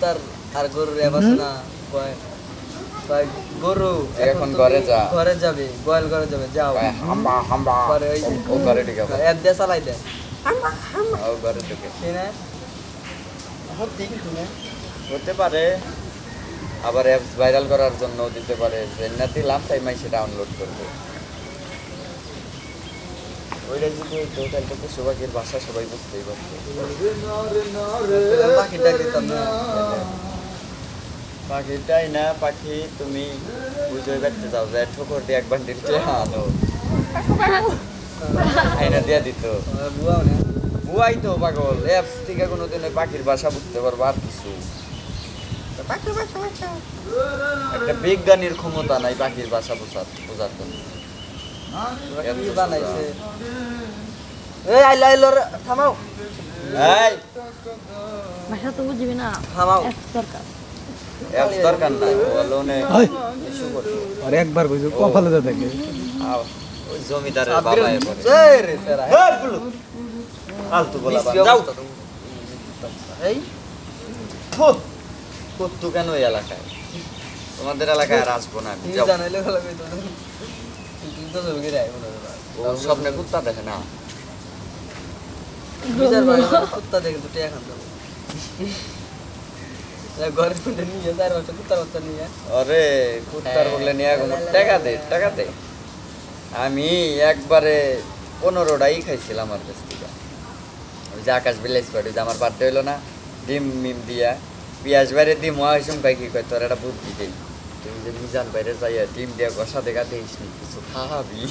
কবুতর আর গরুর কয় কয় গরু এখন ঘরে যা। ঘরে যাবে গোয়াল ঘরে যাবে যাও। হাম্বা হাম্বা পরে ওই ও- ও ঘরে ঢুকে পড়ে। দিয়ে চালাই দেয় ও ঘরে ঢুকে। ঠিক না। সত্যি শুনে হতে পারে। আবার অ্যাপস ভাইরাল করার জন্য দিতে পারে। যে না দিলাম তাই মাই সেটা ডাউনলোড করবে। ওইটা যদি তো পাখির ভাষা সবাই বুঝতেই পারতো পাখিটা দিতাম না পাখিটাই না পাখি তুমি বুঝে বেড়তে যাও যে ঠোকর দিয়ে এক বান্ডিল চেয়ে আনো? আইনা দিয়ে দিত। বুয়াই তো পাগল অ্যাপস থেকে কোনোদিন ওই পাখির ভাষা বুঝতে পারব আর কিছু। একটা বিজ্ঞানীর ক্ষমতা নাই পাখির বাসা বোঝার বোঝার জন্য। বানাইছে? এই আইলো আইলো থামাও। এই। ভাষা তো বুঝবি না থামাও। এক দরকার। অ্যাপস দরকার নাই ও লোনে ওই। ইস্যু করতো আর একবার কইছো কপালে যা থাকে আও, ওই জমিদারের বাবা পরে এই রে তেরা এই বুলু। ফালতু বলা যাও। এই। কত্তু কেন এই এলাকায়? তোমাদের এলাকায় আর আসব না আমি। যাও। জানাইলে ভালো তো জমি রে ও স্বপ্নে কুত্তা দেখে না? বিচার ভাই কুত্তা দেখে দুটো এখন দেবো। ঘরের মধ্যে নিয়ে চার বছর কুত্তার বাচ্চা নিয়ে আরে কুত্তার বললে নিয়ে গো টাকা দে টাকা দে। আমি একবারে পনেরোটাই খাইছিলাম আমার কাছ থেকে। ওই যে আকাশ বিলাইস পাড়ি যে আমার বার্থডে হইল না ডিম মিম দিয়া। পেঁয়াজ বাইরে ডিম হয়েছুম কাই কি কয় তোর একটা বুদ্ধি দেই। তুই যে মিজান বাইরে যাইয়া ডিম দিয়া কষা দেখা দিস নি কিছু খাবি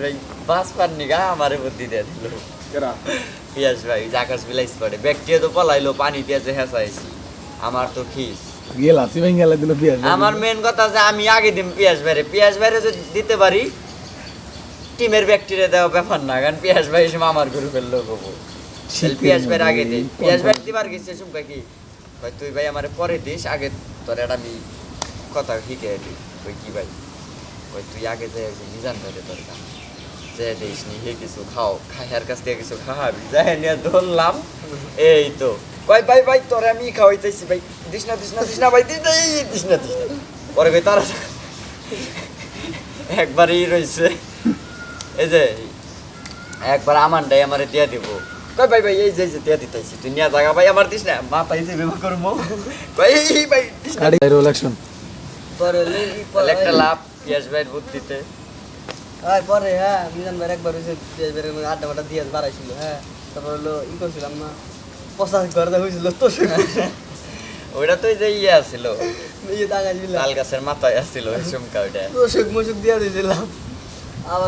ভাই বাস পার নিগা আমারে বুদ্ধি দিয়ে দিল। ভাই ওই যে আকাশ বিলাইস পাড়ে তো পলাইলো পানি দিয়ে যে হেঁচাইছি। আমার তো খিস। আমার মেন কথা যে আমি আগে দিম পেঁয়াজ বাইরে পেঁয়াজ বাইরে যদি দিতে পারি টিমের ব্যাকটেরিয়া দেওয়া ব্যাপার না কারণ পেঁয়াজ ভাই এসে আমার গরু ফেলল গবো পেঁয়াজ বাইরে আগে দিই। পেঁয়াজ বাইরে দিবার গেছে কি? ভাই তুই ভাই আমার পরে দিস আগে তোর একটা আমি কথা শিখে দিই ওই কি ভাই ওই তুই আগে যে নিজান ধরে তোর কাম। যে দিস নি হে কিছু খাও। খাইয়ার কাছ থেকে কিছু খাওয়াবি যাই নিয়ে ধরলাম এই তো ভাই ভাই ভাই তোরে আমি খাওয়াইতেছি ভাই। দিস না দিস না দিস না ভাই দিস না দিস না দিস না পরে ভাই তারা একবারই রয়েছে এই যে একবার আমারটাই আমারে দিয়া দিব। কই ভাই ভাই, এই যে যে, দিয়া দিতেছি তুই নিয়ে জায়গা ভাই আমার দিস না মাথায় যে বেমা করব ভাই ভাই দিস না একটা লাভ পিয়াস ভাইয়ের বুদ্ধিতে। হ্যাঁ পরে হ্যাঁ মিজান একবার হয়েছে আড্ডা মাড্ডা দিয়ে বাড়াইছিল হ্যাঁ। তারপর হলো ই করছিলাম না পচাশ ঘরে হয়েছিল তো ওইটা তো যে ইয়ে তাল গাছের মাথায় আসছিল ওইটা। তোষক দিয়ে দিয়েছিলাম। আবার